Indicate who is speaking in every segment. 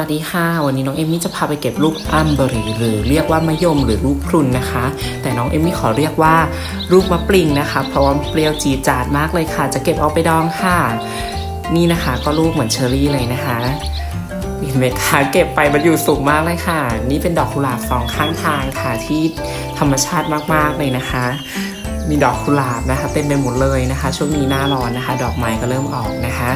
Speaker 1: วัสดีค่ะ วันนี้น้องเอมมี่จะพาไปเก็บลูกอัมเบอรี่หรือเรียกว่ามะยมหรือลูกพรุนนะคะ แต่น้องเอมมี่ขอเรียกว่าลูกมะปริงนะคะ เพราะว่าเปรี้ยวจีจาดมากเลยค่ะ จะเก็บเอาไปดองค่ะ นี่นะคะก็ลูกเหมือนเชอรี่เลยนะคะเห็นไหมคะเก็บไปมันอยู่สูงมากเลยค่ะ นี่เป็นดอกกุหลาบสองข้างทางค่ะที่ธรรมชาติมากๆเลยนะคะ มีดอกกุหลาบนะคะเต็มไปหมดเลยนะคะ ช่วงนี้หน้าร้อนนะคะ ดอกไม้ก็เริ่มออกนะคะ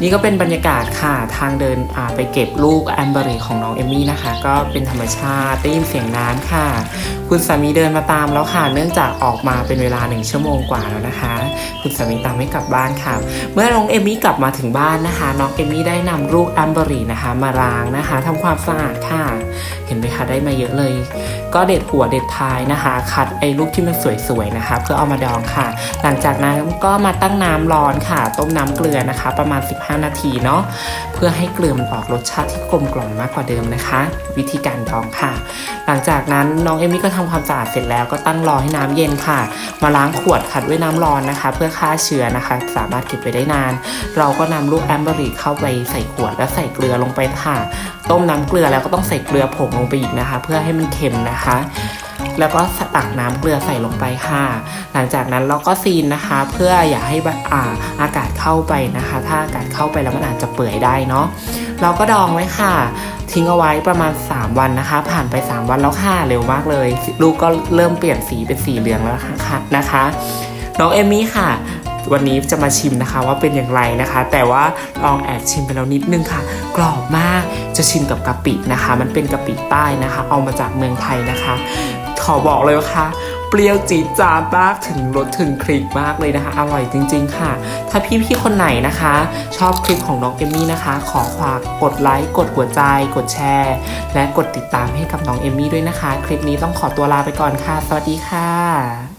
Speaker 1: นี่ก็เป็นบรรยากาศค่ะทางเดินไปเก็บลูกแอมเบอรี่ของน้องเอมมี่นะคะ ก็เป็นธรรมชาติได้ยินเสียงน้ำค่ะ คุณสามีเดินมาตามแล้วค่ะ เนื่องจากออกมาเป็นเวลาหนึ่งชั่วโมงกว่าแล้วนะคะ คุณสามีตามไม่กลับบ้านค่ะ เมื่อน้องเอมมี่กลับมาถึงบ้านนะคะ น้องเอมมี่ได้นำลูกแอมเบอรี่นะคะ มาล้างนะคะทำความสะอาดค่ะ เห็นไหมคะได้มาเยอะเลย ก็เด็ดหัวเด็ดท้ายนะคะ คัดไอ้ลูกที่มันสวยๆนะคะ เพื่อเอามาดองค่ะ หลังจากนั้นก็มาตั้งน้ำร้อนค่ะ ต้มน้ำเกลือนะคะ ประมาณ 15 นาทีเนาะเพื่อให้เกลือมันออกรสชาติที่กลมกล่อมมากกว่าเดิมนะคะ วิธีการดองค่ะ หลังจากนั้นน้องเอมี่ก็ทำความสะอาดเสร็จแล้วก็ตั้งรอให้น้ำเย็นค่ะ มาล้างขวดขัดด้วยน้ำร้อนนะคะ เพื่อฆ่าเชื้อนะคะ สามารถเก็บไว้ได้นาน เราก็นำลูกแอมเบอรี่เข้าไปใส่ขวดแล้วใส่เกลือลงไปค่ะ ต้มน้ำเกลือแล้วก็ต้องใส่เกลือผงลงไปอีกนะคะ เพื่อให้มันเค็มนะคะ แล้วก็ตักน้ำเกลือใส่ลงไปค่ะ หลังจากนั้นเราก็ซีนนะคะ เพื่ออย่าให้อ่าอากาศเข้าไปนะคะ ถ้าอากาศเข้าไปแล้วมันอาจจะเปื่อยได้เนาะเราก็ดองไว้ค่ะ ทิ้งเอาไว้ประมาณ 3 วันนะคะ ผ่านไป 3 วันแล้วค่ะเร็วมากเลย ลูกก็เริ่มเปลี่ยนสีเป็นสีเหลืองแล้วค่ะนะคะ น้องเอมี่ค่ะ วันนี้จะมาชิมนะคะว่าเป็นอย่างไรนะคะ แต่ว่าลองแอบชิมไปแล้วนิดนึงค่ะ กรอบมากจะชิมกับกะปินะคะ มันเป็นกะปิใต้นะคะ เอามาจากเมืองไทยนะคะ ขอบอกเลยว่าค่ะเปรี้ยวจี๊ดจาดมากถึงรสถึงคลิกมากเลยนะคะ อร่อยจริง ๆ ค่ะ ถ้าพี่ๆคนไหนนะคะ ชอบคลิปของน้องเอมมี่นะคะ ขอฝากกดไลค์กดหัวใจ กดแชร์ และกดติดตามให้กับน้องเอมมี่ด้วยนะคะ คลิปนี้ต้องขอตัวลาไปก่อนค่ะ สวัสดีค่ะ